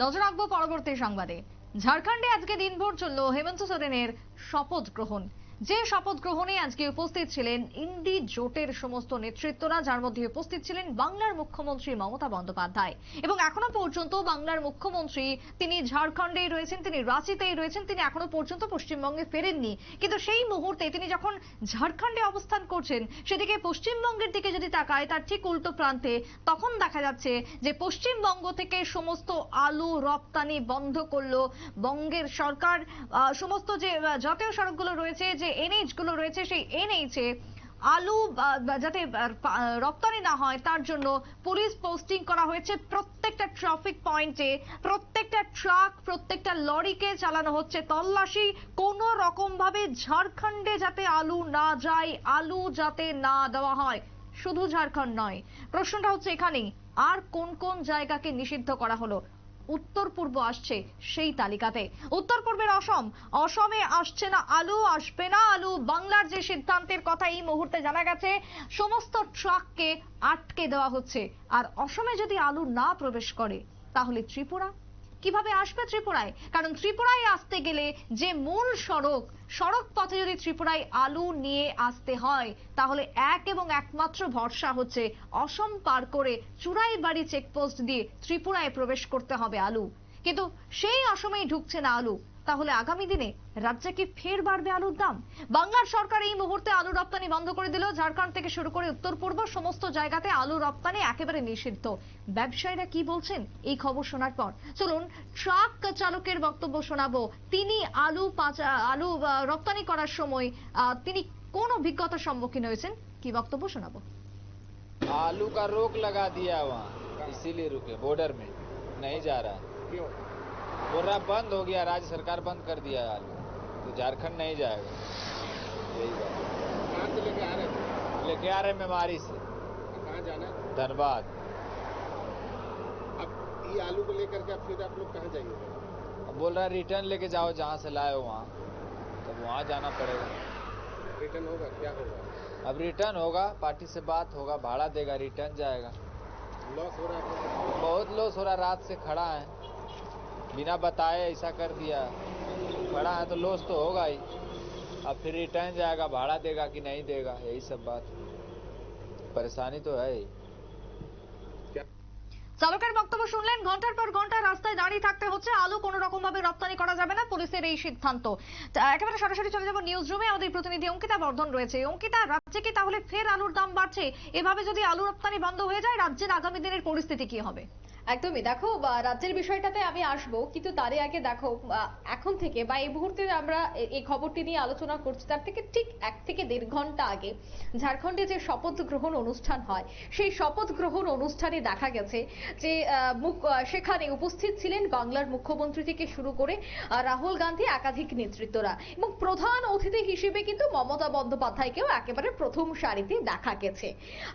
নজর রাখব পরবর্তী সংবাদে। ঝাড়খণ্ডে আজকে দিনভর চলল হেমন্ত সোরেনের শপথ গ্রহণ। যে শপথ গ্রহণে আজকে উপস্থিত ছিলেন ইন্ডি জোটের সমস্ত নেতৃত্বরা, যার মধ্যে উপস্থিত ছিলেন বাংলার মুখ্যমন্ত্রী মমতা বন্দ্যোপাধ্যায়। এবং এখনও পর্যন্ত বাংলার মুখ্যমন্ত্রী তিনি ঝাড়খণ্ডেই রয়েছেন, তিনি রাঁচিতেই রয়েছেন, তিনি এখনও পর্যন্ত পশ্চিমবঙ্গে ফেরেননি। কিন্তু সেই মুহূর্তে তিনি যখন ঝাড়খণ্ডে অবস্থান করছেন, সেদিকে পশ্চিমবঙ্গের দিকে যদি তাকায়, তার ঠিক উল্টো প্রান্তে তখন দেখা যাচ্ছে যে পশ্চিমবঙ্গ থেকে সমস্ত আলু রপ্তানি বন্ধ করল বঙ্গের সরকার। সমস্ত যে জাতীয় সড়কগুলো রয়েছে, যে এনএইচগুলো রয়েছে, সেই এনএইচ এ আলু যাতে রপ্তানি না হয়, তার জন্য পুলিশ পোস্টিং করা হয়েছে। প্রত্যেকটা ট্রাফিক পয়েন্টে প্রত্যেকটা ট্রাক প্রত্যেকটা লরিকে চালানো হচ্ছে। তল্লাশি কোনো রকম ভাবে ঝাড়খণ্ডে যাতে আলু না যায়, আলু যাতে না দেওয়া হয়, শুধু ঝাড়খণ্ড নয়। প্রশ্নটা হচ্ছে এখানেই, আর কোন কোন জায়গাকে নিষিদ্ধ করা হলো? উত্তর পূর্ব আসছে সেই তালিকাতে। উত্তর পূর্বের অসম। অসমে আসছে না আলু, আসবে না আলু। বাংলার যে সিদ্ধান্তের কথা এই মুহূর্তে জানা গেছে, সমস্ত ট্রাককে আটকে দেওয়া হচ্ছে। আর অসমে যদি আলু না প্রবেশ করে, তাহলে ত্রিপুরা কীভাবে আসবে ত্রিপুরায়? কারণ ত্রিপুরায় আসতে গেলে যে মূল সড়ক সড়ক পথে যদি ত্রিপুরায় আলু নিয়ে আসতে হয়, তাহলে এক এবং একমাত্র ভরসা হচ্ছে অসম পার করে চুরাই বাড়ি চেকপোস্ট দিয়ে ত্রিপুরায় প্রবেশ করতে হবে আলু। কিন্তু সেই অসমেই ঢুকছে না আলু তাহলে আগামী দিনে রাজ্যে কি ফের বাড়বে আলুর দাম বাংলার সরকার এই মুহূর্তে আলু রপ্তানি বন্ধ করে দিল ঝাড়খণ্ড থেকে শুরু করে উত্তর পূর্ব সমস্ত জায়গাতে আলু রপ্তানি একেবারে নিষিদ্ধ ব্যবসায়ীরা কি বলছেন এই খবর শোনার পর চলুন ট্রাক চালকের বক্তব্য শোনাবো তিনি আলু পাচা- আলু আহ, রপ্তানি করার সময় আহ, তিনি কোন অভিজ্ঞতার সম্মুখীন হয়েছেন কি বক্তব্য শোনাবো आलू का रोक लगा दिया वहाँ इसीलिए रुके बॉर्डर में नहीं जा रहा क्यों? बोल रहा बंद हो गया राज्य सरकार बंद कर दिया आलू तो झारखंड नहीं जाएगा। यही बात से लेके आ रहे लेके आ रहे बीमारी से। कहाँ जाना है? धनबाद। अब ये आलू को लेकर के अब फिर आप लोग कहाँ जाएँगे? अब बोल रहा है रिटर्न लेके जाओ जहाँ से लाए हो वहाँ। तब तो वहाँ जाना पड़ेगा। रिटर्न होगा? क्या होगा? अब रिटर्न होगा पार्टी से बात होगा भाड़ा देगा रिटर्न जाएगा। लॉस हो रहा है? बहुत लॉस हो रहा रात से खड़ा है। बिना बताए ऐसा कर दिया खड़ा है तो लॉस तो होगा ही अब फिर रिटर्न जाएगा भाड़ा देगा कि नहीं देगा यही सब बात परेशानी तो है ही চালকের বক্তব্য শুনলেন ঘন্টার পর ঘন্টা রাস্তায় দাঁড়িয়ে থাকতে হচ্ছে আলু কোনো রকম ভাবে রপ্তানি করা যাবে না পুলিশের এই সিদ্ধান্ত তা একেবারে সরাসরি চলে যাবো নিউজ রুমে আমাদের প্রতিনিধি অঙ্কিতা বর্ধন রয়েছে অঙ্কিতা রাজ্যে কি তাহলে ফের আলুর দাম বাড়ছে এভাবে যদি আলু রপ্তানি বন্ধ হয়ে যায় রাজ্যের আগামী দিনের পরিস্থিতি কি হবে একদমই। দেখো রাজ্যের বিষয়টাতে আমি আসব, কিন্তু তারই আগে দেখো এখন থেকে বা এই মুহূর্তে আমরা এই খবরটি নিয়ে আলোচনা করছি, তার থেকে ঠিক এক থেকে দেড় ঘণ্টা আগে ঝাড়খণ্ডে যে শপথ গ্রহণ অনুষ্ঠান হয়, সেই শপথ গ্রহণ অনুষ্ঠানে দেখা গেছে যে সেখানে উপস্থিত ছিলেন বাংলার মুখ্যমন্ত্রী থেকে শুরু করে রাহুল গান্ধী, একাধিক নেতৃত্বরা এবং প্রধান অতিথি হিসেবে কিন্তু মমতা বন্দ্যোপাধ্যায়কেও একেবারে প্রথম সারিতে দেখা গেছে।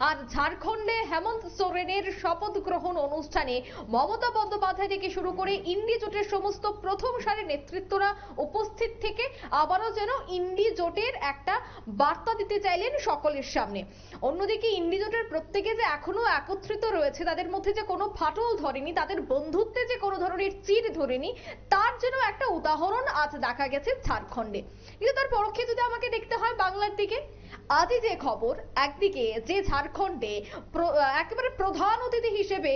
আর ঝাড়খণ্ডে হেমন্ত সোরেনের শপথ গ্রহণ অনুষ্ঠানে মমতা বন্দ্যোপাধ্যায় থেকে শুরু করে ইন্ডি জোটের সমস্ত প্রথম সারির নেতৃত্বরা উপস্থিত থেকে আবারও যেন ইন্ডি জোটের একটা বার্তা দিতে চাইলেন সকলের সামনে। অন্যদিকে ইন্ডি জোটের প্রত্যেকে যে এখনও একত্রিত রয়েছে, তাদের মধ্যে যে কোনো ফাটল ধরেনি, তাদের বন্ধুত্বে যে কোনো ধরনের চির ধরেনি, তার যেন একটা উদাহরণ আজ দেখা গেছে ঝাড়খণ্ডে। কিন্তু তার পরোক্ষে যদি আমাকে দেখতে হয় বাংলার দিকে, আজই যে খবর, একদিকে যে ঝাড়খণ্ডে একেবারে প্রধান অতিথি হিসেবে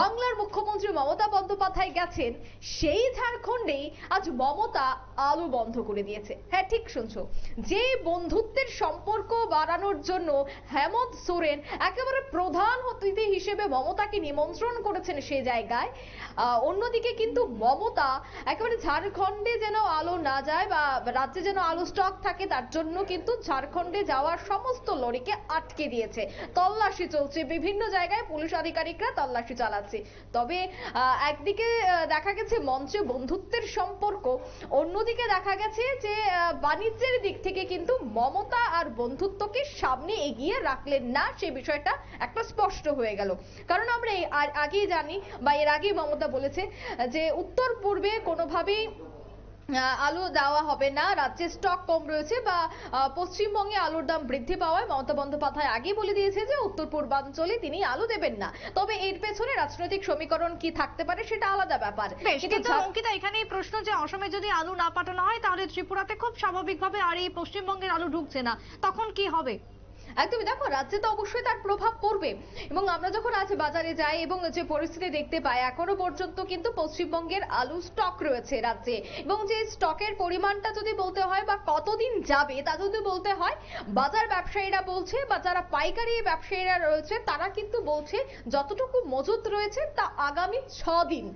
বাংলার মুখ্যমন্ত্রী মমতা বন্দ্যোপাধ্যায় গেছেন সেই ঝাড়খণ্ডেই আজ মমতা আলু বন্ধ করে দিয়েছে। হ্যাঁ ঠিক শুনছো। যে বন্ধুত্বের সম্পর্ক বাড়ানোর জন্য হেমন্ত সোরেন একেবারে প্রধান অতিথি হিসেবে মমতাকে নিমন্ত্রণ করেছেন সেই জায়গায় অন্যদিকে কিন্তু মমতা একেবারে ঝাড়খণ্ডে যেন আলো না যায় বা রাজ্যে যেন আলো স্টক থাকে, তার জন্য কিন্তু ঝাড়খণ্ডে যাওয়ার সমস্ত লরিকে আটকে দিয়েছে। তল্লাশি চলছে। বিভিন্ন জায়গায় পুলিশ আধিকারিকরা তল্লাশি চালাচ্ছে। তবে একদিকে দেখা গেছে মঞ্চে বন্ধুত্বের সম্পর্ক, অন্যদিকে দেখা গেছে যে বাণিজ্যের দিক থেকে কিন্তু মমতা আর বন্ধুত্বকে সামনে এগিয়ে রাখলেন না, সে বিষয়টা একটা স্পষ্ট হয়ে গেল। কারণ আমরা আগেই জানি বা এর আগেই মমতা বলেছে যে উত্তর পূর্বে কোনোভাবেই আলু দেওয়া হবে না। রাজ্যে স্টক কম রয়েছে বা পশ্চিমবঙ্গে আলুর দাম বৃদ্ধি পাওয়ায় মমতা বন্দ্যোপাধ্যায় আগে বলে দিয়েছে যে উত্তর পূর্বাঞ্চলে তিনি আলু দেবেন না। তবে এর পেছনে রাজনৈতিক সমীকরণ কি থাকতে পারে সেটা আলাদা ব্যাপার। কিন্তু অঙ্কিতা এখানেই প্রশ্ন যে অসমে যদি আলু না পাঠানো হয় তাহলে ত্রিপুরাতে খুব স্বাভাবিকভাবে আর এই পশ্চিমবঙ্গের আলু ঢুকছে না। তখন কি হবে? একদমই দেখো, রাজ্যে তো অবশ্যই তার প্রভাব পড়বে। এবং আমরা যখন আজ বাজারে যাই এবং যে পরিস্থিতি দেখতে পাই, এখনও পর্যন্ত কিন্তু পশ্চিমবঙ্গের আলু স্টক রয়েছে রাজ্যে। এবং যে স্টকের পরিমাণটা যদি বলতে হয় বা কতদিন যাবে, তা যদি বলতে হয়, বাজার ব্যবসায়ীরা বলছে বা যারা পাইকারি ব্যবসায়ীরা রয়েছে, তারা কিন্তু বলছে যতটুকু মজুত রয়েছে তা আগামী ছ দিন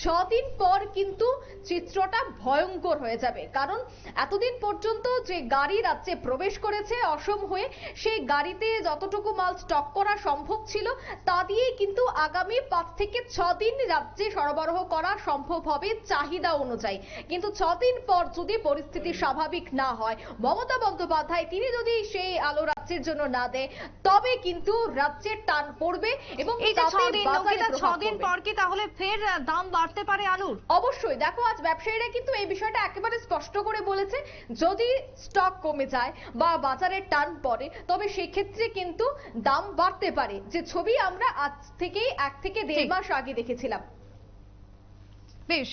ছ দিন পর কিন্তু চিত্রটা ভয়ঙ্কর হয়ে যাবে। কারণ এতদিন পর্যন্ত যে গাড়ি রাজ্যে প্রবেশ করেছে অসম হয়ে, সেই গাড়িতে যতটুকু মাল স্টক করা সম্ভব ছিল তা দিয়ে কিন্তু আগামী পাঁচ থেকে ছ দিন রাজ্যে সরবরাহ করা সম্ভব হবে চাহিদা অনুযায়ী। কিন্তু ছ দিন পর যদি পরিস্থিতি স্বাভাবিক না হয় মমতা বন্দ্যোপাধ্যায় তিনি যদি সেই আলো রাজ্যের জন্য না দেয় তবে কিন্তু রাজ্যের টান পড়বে এবং এই যে ছদিন বাজারে ছদিন পর কি তাহলে ফের দাম বাড়তে পারে আলুর? অবশ্যই দেখো আজ ব্যবসায়ীরা কিন্তু এই বিষয়টা একেবারে স্পষ্ট করে বলেছে যদি স্টক কমে যায় বা বাজারের টান পড়ে তবে সেক্ষেত্রে কিন্তু দাম বাড়তে পারে। যে ছবি আমরা আজ থেকেই এক থেকে দেড় মাস আগে দেখেছিলাম। বেশ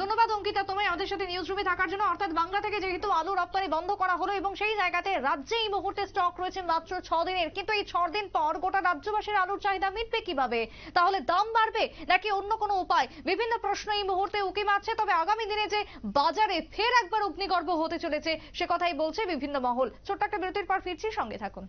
ধন্যবাদ, অঙ্কিতা। তোমায় আমাদের সাথে নিউজ রুমে থাকার জন্য, অর্থাৎ বাংলা থেকে যেহেতু আলু রপ্তানি বন্ধ করা হলো এবং সেই জায়গাতে রাজ্যে এই মুহূর্তে স্টক রয়েছে মাত্র ছ দিনের। কিন্তু এই ছ দিন পর গোটা রাজ্যবাসীর আলুর চাহিদা মিটবে কীভাবে? তাহলে দাম বাড়বে নাকি অন্য কোনো উপায়? বিভিন্ন প্রশ্ন এই মুহূর্তে উকি মারছে, তবে আগামী দিনে যে বাজারে ফের একবার অগ্নিগর্ভ হতে চলেছে, সে কথাই বলছে বিভিন্ন মহল। ছোট্ট একটা বিরতির পর ফিরছি, সঙ্গে থাকুন।